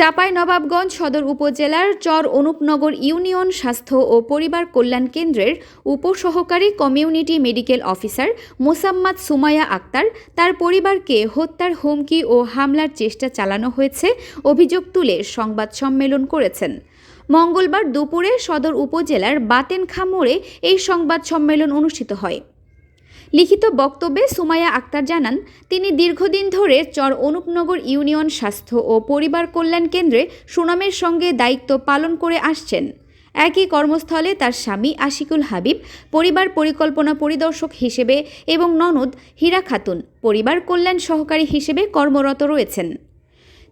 চাপাই নবাবগঞ্জ সদর উপজেলার চর অনুপনগর ইউনিয়ন স্বাস্থ্য ও পরিবার কল্যাণ কেন্দ্রের উপসহকারী community medical officer Mosammat Sumaya Akter, তার পরিবারকে হত্যার হুমকি ও হামলার চেষ্টা চালানো হয়েছে অভিযোগ তুলে সংবাদ সম্মেলন করেছেন। মঙ্গলবার দুপুরে সদর উপজেলার বাতেনখা মোড়ে এই সংবাদ সম্মেলন অনুষ্ঠিত হয়। লিখিত বক্তব্যে সুমায়া আক্তার জানান, তিনি দীর্ঘদিন ধরে চর অনুপনগর ইউনিয়ন স্বাস্থ্য ও পরিবার কল্যাণ কেন্দ্রে সুনামের সঙ্গে দায়িত্ব পালন করে আসছেন। একই কর্মস্থলে তার স্বামী আশিকুল হাবিব, পরিবার পরিকল্পনা পরিদর্শক হিসেবে এবং ননদ হীরা খাতুন, পরিবার কল্যাণ সহকারী হিসেবে কর্মরত রয়েছেন।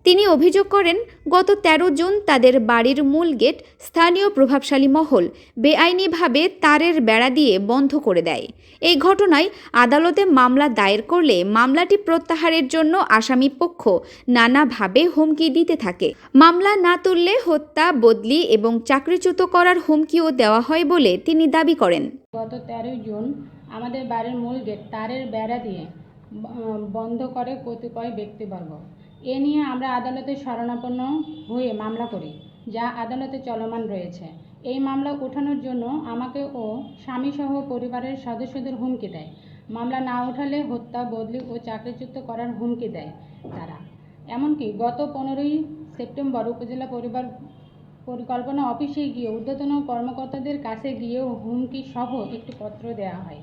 তিনি অভিযোগ করেন, গত ১৩ জুন তাদের বাড়ির মূল গেট স্থানীয় প্রভাবশালী মহল বেআইনিভাবে তারের বেড়া দিয়ে বন্ধ করে দেয়। এই ঘটনায় আদালতে মামলা দায়ের করলে মামলাটি প্রত্যাহারের জন্য আসামি পক্ষ নানাভাবে হুমকি দিতে থাকে। মামলা না তুললে হত্যা, বদলি এবং চাকরিচ্যুত করার হুমকিও দেওয়া হয় বলে তিনি দাবি করেন। গত তেরোই জুন আমাদের বাড়ির মূল গেট তারের বেড়া দিয়ে বন্ধ করে কতিপয় ব্যক্তিবর্গ। এ নিয়ে আমরা আদালতে শরণাপন্ন হয়ে মামলা করি, যা আদালতে চলমান রয়েছে। এই মামলা ওঠানোর জন্য আমাকে ও স্বামীসহ পরিবারের সদস্যদের হুমকি দেয়। মামলা না ওঠালে হত্যা, বদলি ও চাকরিচ্যুত করার হুমকি দেয় তারা। এমনকি গত পনেরোই সেপ্টেম্বর উপজেলা পরিবার পরিকল্পনা অফিসে গিয়ে ঊর্ধ্বতন কর্মকর্তাদের কাছে গিয়েও হুমকি সহ একটি পত্র দেওয়া হয়।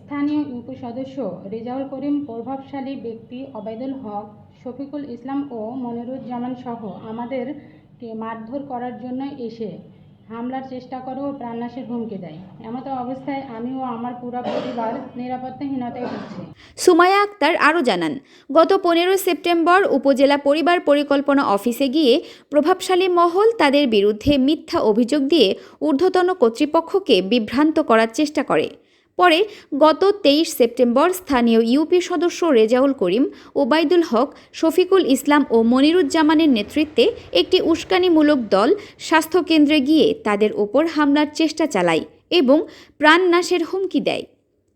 স্থানীয় ইউপি সদস্য রেজাউল করিম প্রভাবশালী ব্যক্তি অবায়দুল হক, শফিকুল ইসলাম ও মনিরুজ্জামান সহ আমাদেরকে মারধর করার জন্য এসে হামলার চেষ্টা করে ও প্রাণনাশের হুমকি দেয়। এমতো অবস্থায় আমি ও আমার পুরো পরিবার নিরাপত্তাহীনতায় ভুগছি। সুমায়া আক্তার আরও জানান, গত পনেরো সেপ্টেম্বর উপজেলা পরিবার পরিকল্পনা অফিসে গিয়ে প্রভাবশালী মহল তাদের বিরুদ্ধে মিথ্যা অভিযোগ দিয়ে ঊর্ধ্বতন কর্তৃপক্ষকে বিভ্রান্ত করার চেষ্টা করে। পরে গত তেইশ সেপ্টেম্বর স্থানীয় ইউপি সদস্য রেজাউল করিম, ওবায়দুল হক, শফিকুল ইসলাম ও মনিরুজ্জামানের নেতৃত্বে একটি উস্কানিমূলক দল স্বাস্থ্যকেন্দ্রে গিয়ে তাদের ওপর হামলার চেষ্টা চালায় এবং প্রাণনাশের হুমকি দেয়।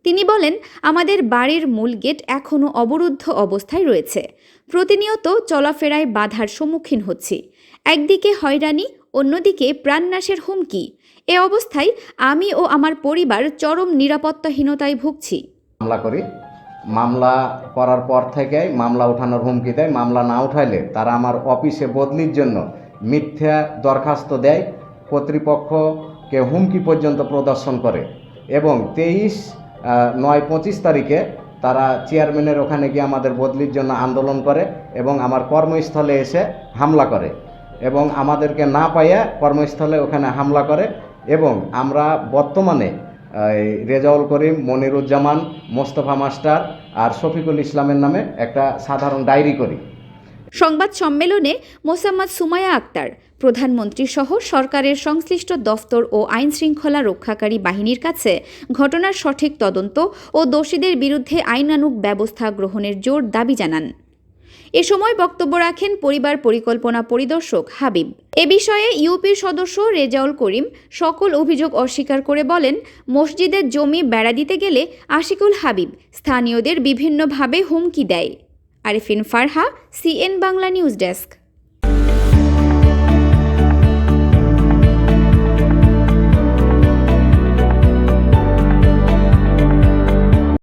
তিনি বলেন, আমাদের বাড়ির মূল গেট এখনও অবরুদ্ধ অবস্থায় রয়েছে। প্রতিনিয়ত চলাফেরায় বাধার সম্মুখীন হচ্ছি। একদিকে হয়রানি অন্যদিকে প্রাণনাশের হুমকি। এ অবস্থায় আমি ও আমার পরিবার চরম নিরাপত্তাহীনতায় ভুগছি। মামলা করি। মামলা করার পর থেকে মামলা ওঠানোর হুমকি দেয়। মামলা না উঠাইলে তারা আমার অফিসে বদলির জন্য মিথ্যা দরখাস্ত দেয়। কর্তৃপক্ষকে হুমকি পর্যন্ত প্রদর্শন করে এবং তেইশ নয়, পঁচিশ তারিখে তারা চেয়ারম্যানের ওখানে গিয়ে আমাদের বদলির জন্য আন্দোলন করে এবং আমার কর্মস্থলে এসে হামলা করে। এবং আমাদেরকে না পাইয়া কর্মস্থলে ওখানে হামলা করে এবং আমরা বর্তমানে রেজাউল করিম, মনিরুজ্জামান, মোস্তফা মাস্টার আর শফিকুল ইসলামের নামে একটা সাধারণ ডায়েরি করি। সংবাদ সম্মেলনে মোসাম্মদ সুমায়া আক্তার প্রধানমন্ত্রী সহ সরকারের সংশ্লিষ্ট দফতর ও আইন শৃঙ্খলা রক্ষাকারী বাহিনীর কাছে ঘটনার সঠিক তদন্ত ও দোষীদের বিরুদ্ধে আইনানুগ ব্যবস্থা গ্রহণের জোর দাবি জানান। এ সময় বক্তব্য রাখেন পরিবার পরিকল্পনা পরিদর্শক হাবিব। এ বিষয়ে ইউপির সদস্য রেজাউল করিম সকল অভিযোগ অস্বীকার করে বলেন, মসজিদের জমি বেড়া দিতে গেলে আশিকুল হাবিব স্থানীয়দের বিভিন্নভাবে হুমকি দেয়। Arifin Farha, CN Bangla news desk.